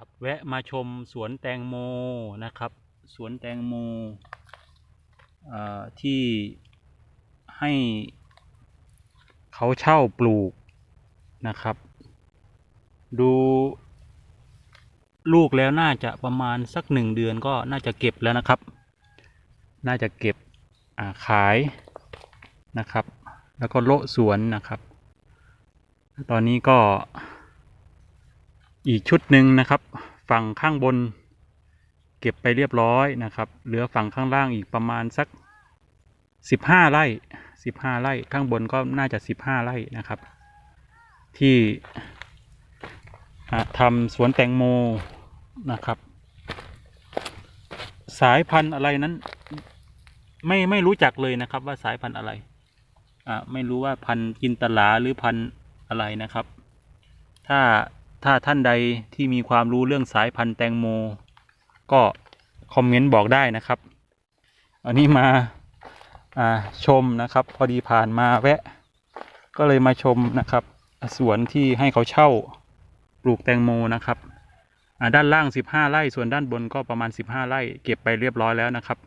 ครับแวะมาชมสวนแตงโมนะครับ สวนแตงโมที่ให้เขาเช่าปลูกนะครับ ดูลูกแล้วน่าจะประมาณสักหนึ่งเดือนก็น่าจะเก็บแล้วนะครับ น่าจะเก็บาขายนะครับ แล้วก็โละสวนนะครับ ตอนนี้ก็ อีกชุดหนึ่งนะครับ ฝั่งข้างบน เก็บไปเรียบร้อยนะครับ เหลือฝั่งข้างล่างอีกประมาณสักสิบห้าไร่สิบห้าไร่ ข้างบนก็น่าจะสิบห้าไร่นะครับ ที่ทำสวนแตงโมนะครับ สายพันธุ์อะไรนั้น ไม่ไม่รู้จักเลยนะครับว่าสายพันธุ์อะไรอ่าไม่รู้ว่าพันธุ์จินตลาหรือพันธุ์อะไรนะครับ ถ้า ถ้าท่านใดที่มีความรู้เรื่องสายพันธุ์แตงโม ก็คอมเมนต์บอกได้นะครับ อันนี้มาาชมนะครับ พอดีผ่านมาแวะ ก็เลยมาชมนะครับ สวนที่ให้เขาเช่าปลูกแตงโมนะครับด้านล่าง 15 ไร่ ส่วนด้านบนก็ประมาณ 15 ไร่ เก็บไปเรียบร้อยแล้วนะครับ